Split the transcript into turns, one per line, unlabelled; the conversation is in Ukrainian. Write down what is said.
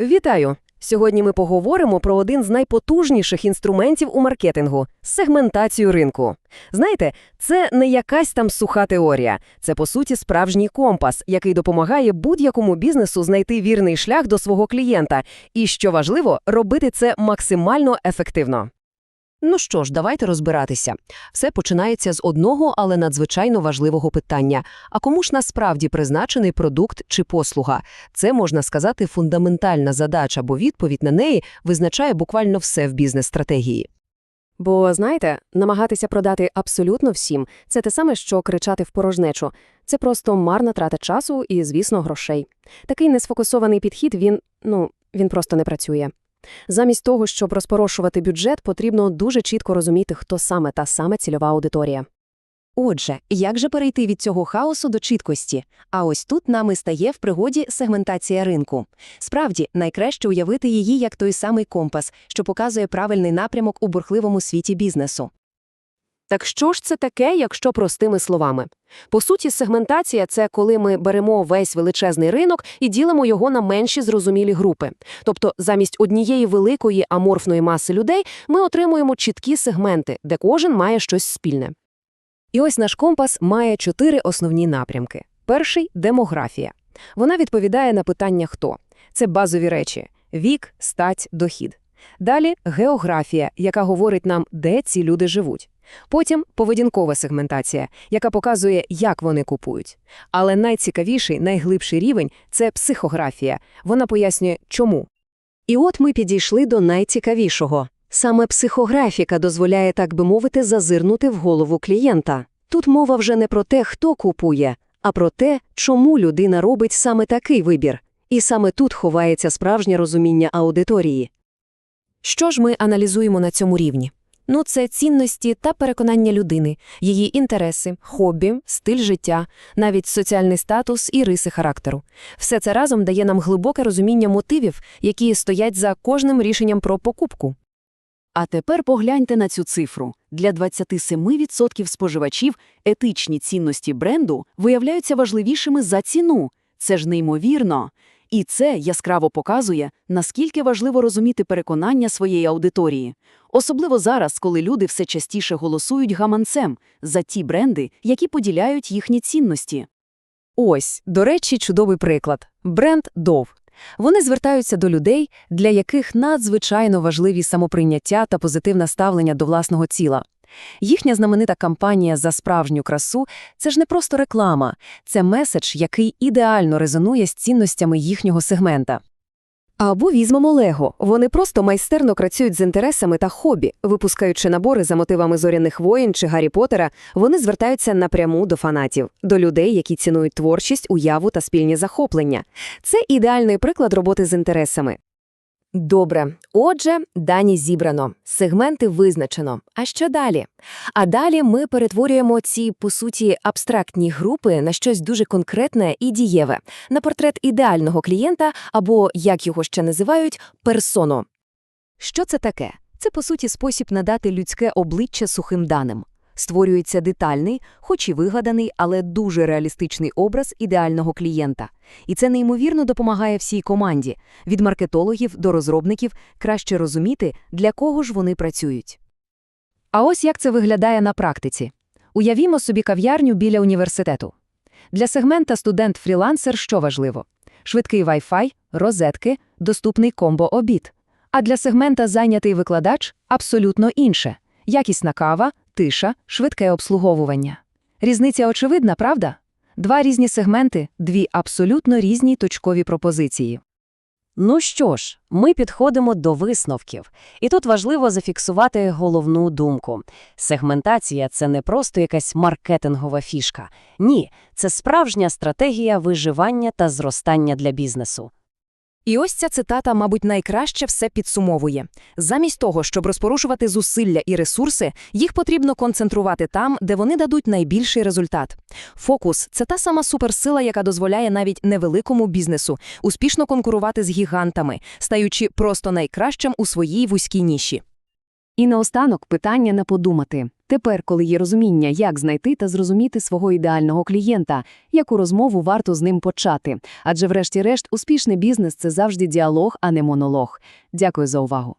Вітаю! Сьогодні ми поговоримо про один з найпотужніших інструментів у маркетингу сегментацію ринку. Знаєте, це не якась там суха теорія, це по суті справжній компас, який допомагає будь-якому бізнесу знайти вірний шлях до свого клієнта, і що важливо, робити це максимально ефективно. Ну що ж, давайте розбиратися. Все починається з одного, але надзвичайно важливого питання: а кому ж насправді призначений продукт чи послуга? Це можна сказати фундаментальна задача, бо відповідь на неї визначає буквально все в бізнес-стратегії. Бо знаєте, намагатися продати абсолютно всім це те саме, що кричати в порожнечу. Це просто марна трата часу і, звісно, грошей. Такий несфокусований підхід він ну він просто не працює. Замість того, щоб розпорошувати бюджет, потрібно дуже чітко розуміти, хто саме та саме цільова аудиторія.
Отже, як же перейти від цього хаосу до чіткості? А ось тут нами стає в пригоді сегментація ринку. Справді, найкраще уявити її як той самий компас, що показує правильний напрямок у бурхливому світі бізнесу.
Так що ж це таке, якщо простими словами? По суті, сегментація – це коли ми беремо весь величезний ринок і ділимо його на менші зрозумілі групи. Тобто замість однієї великої аморфної маси людей ми отримуємо чіткі сегменти, де кожен має щось спільне. І ось наш компас має чотири основні напрямки. Перший – демографія. Вона відповідає на питання «хто?». Це базові речі – вік, стать, дохід. Далі – географія, яка говорить нам, де ці люди живуть. Потім поведінкова сегментація, яка показує, як вони купують. Але найцікавіший, найглибший рівень – це психографія. Вона пояснює, чому.
І от ми підійшли до найцікавішого. Саме психографіка дозволяє, так би мовити, зазирнути в голову клієнта. Тут мова вже не про те, хто купує, а про те, чому людина робить саме такий вибір. І саме тут ховається справжнє розуміння аудиторії.
Що ж ми аналізуємо на цьому рівні? Ну, це цінності та переконання людини, її інтереси, хобі, стиль життя, навіть соціальний статус і риси характеру. Все це разом дає нам глибоке розуміння мотивів, які стоять за кожним рішенням про покупку.
А тепер погляньте на цю цифру. Для 27% споживачів етичні цінності бренду виявляються важливішими за ціну. Це ж неймовірно. І це яскраво показує, наскільки важливо розуміти переконання своєї аудиторії. Особливо зараз, коли люди все частіше голосують гаманцем за ті бренди, які поділяють їхні цінності.
Ось, до речі, чудовий приклад – бренд Dove. Вони звертаються до людей, для яких надзвичайно важливі самоприйняття та позитивне ставлення до власного тіла. Їхня знаменита кампанія «За справжню красу» – це ж не просто реклама, це меседж, який ідеально резонує з цінностями їхнього сегмента. Або візьмемо Лего. Вони просто майстерно працюють з інтересами та хобі. Випускаючи набори за мотивами зоряних воїн чи Гаррі Поттера, вони звертаються напряму до фанатів, до людей, які цінують творчість, уяву та спільні захоплення. Це ідеальний приклад роботи з інтересами. Добре. Отже, дані зібрано, сегменти визначено. А що далі? А далі ми перетворюємо ці, по суті, абстрактні групи на щось дуже конкретне і дієве, на портрет ідеального клієнта або, як його ще називають, персону. Що це таке? Це, по суті, спосіб надати людське обличчя сухим даним. Створюється детальний, хоч і вигаданий, але дуже реалістичний образ ідеального клієнта. І це неймовірно допомагає всій команді, від маркетологів до розробників, краще розуміти, для кого ж вони працюють. А ось як це виглядає на практиці. Уявімо собі кав'ярню біля університету. Для сегмента студент-фрілансер що важливо? Швидкий Wi-Fi, розетки, доступний комбо-обід. А для сегмента зайнятий викладач – абсолютно інше. Якісна кава, тиша, швидке обслуговування. Різниця очевидна, правда? Два різні сегменти, дві абсолютно різні точкові пропозиції.
Ну що ж, ми підходимо до висновків. І тут важливо зафіксувати головну думку. Сегментація – це не просто якась маркетингова фішка. Ні, це справжня стратегія виживання та зростання для бізнесу.
І ось ця цитата, мабуть, найкраще все підсумовує. Замість того, щоб розпорушувати зусилля і ресурси, їх потрібно концентрувати там, де вони дадуть найбільший результат. Фокус це та сама суперсила, яка дозволяє навіть невеликому бізнесу успішно конкурувати з гігантами, стаючи просто найкращим у своїй вузькій ніші.
І наостанок питання на подумати.
Тепер, коли є розуміння, як знайти та зрозуміти свого ідеального клієнта, яку розмову варто з ним почати. Адже, врешті-решт, успішний бізнес – це завжди діалог, а не монолог. Дякую за увагу.